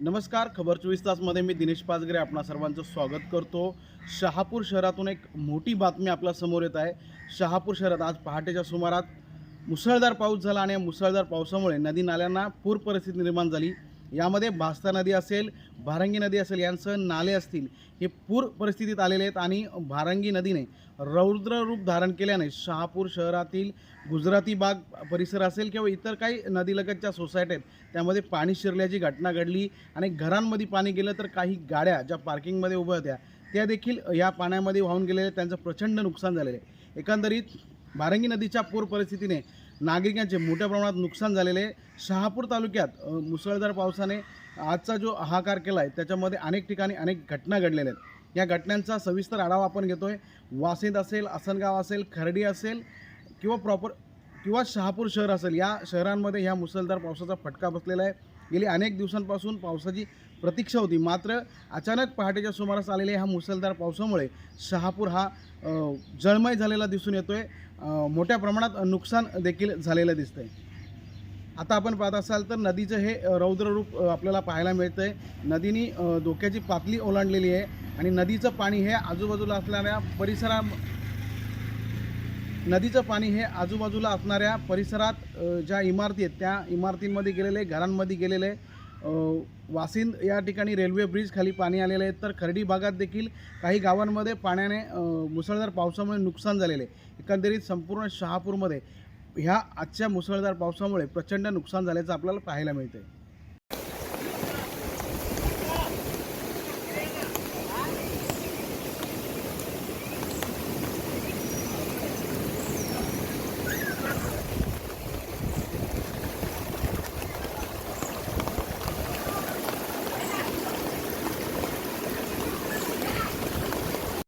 नमस्कार खबर चोवीस तासमध्ये मी दिनेश पाचगरे आपणा सर्वांचं स्वागत करतो. शहापूर शहरातून एक मोठी बातमी आपल्यासमोर येत आहे. शहापूर शहरात आज पहाटेच्या सुमारात मुसळधार पाऊस झाला आणि या मुसळधार पावसामुळे नदी नाल्यांना पूर परिस्थिती निर्माण झाली. यामध्ये भास्ता नदी असेल भारंगी नदी असेल यांसह नाले असतील हे पूर परिस्थितीत आलेले आहेत आणि भारंगी नदीने रौद्र रूप धारण केल्याने शहापूर शहरातील गुजराती बाग परिसर असेल किंवा इतर काही नदीलगतच्या सोसायट्या आहेत त्यामध्ये पाणी शिरल्याची घटना घडली आणि घरांमध्ये पाणी गेलं तर काही गाड्या ज्या पार्किंगमध्ये उभ्या होत्या त्या देखील या पाण्यामध्ये वाहून गेलेल्या त्यांचं प्रचंड नुकसान झालेलं आहे. एकंदरीत भारंगी नदीच्या पूर परिस्थितीने नागरिकांचे मोठ्या प्रमाणात नुकसान झालेले शहापूर तालुक्यात मुसळधार पावसाने आजचा जो हाहाकार केला आहे त्याच्यामध्ये अनेक ठिकाणी अनेक घटना घडलेल्या आहेत. या घटनांचा सविस्तर आढावा आपण घेतो आहे वासिंद असेल आसनगाव असेल खर्डी असेल किंवा प्रॉपर किंवा शहापूर शहर असेल या शहरांमध्ये ह्या मुसळधार पावसाचा फटका बसलेला आहे. गेली अनेक दिवसांपासून पावसाची प्रतीक्षा होती. मात्र अचानक पहाटेच्या सुमारास आलेल्या ह्या मुसळधार पावसामुळे शहापूर हा जळमय झालेला दिसून येतोय. मोठ्या प्रमाणात नुकसान देखील झालेलं दिसतंय. आता आपण पाहत असाल तर नदीचं हे रौद्ररूप आपल्याला पाहायला मिळतं आहे नदीनी डोक्याची धोक्याची पातळी ओलांडलेली आहे आणि नदीचं पाणी हे आजूबाजूला असणाऱ्या परिसरा नदीचं पाणी हे आजूबाजूला असणाऱ्या परिसरात ज्या इमारती आहेत त्या इमारतींमध्ये गेलेले घरांमध्ये गेलेले वासिंद या ठिकाणी रेल्वे ब्रिज खाली पाणी आलेलं आहे. तर खर्डी भागात देखील काही गावांमध्ये पाण्याने मुसळधार पावसामुळे नुकसान झालेले आहे. एकंदरीत संपूर्ण शहापूरमध्ये ह्या आजच्या मुसळधार पावसामुळे प्रचंड नुकसान झाल्याचं आपल्याला पाहायला मिळतं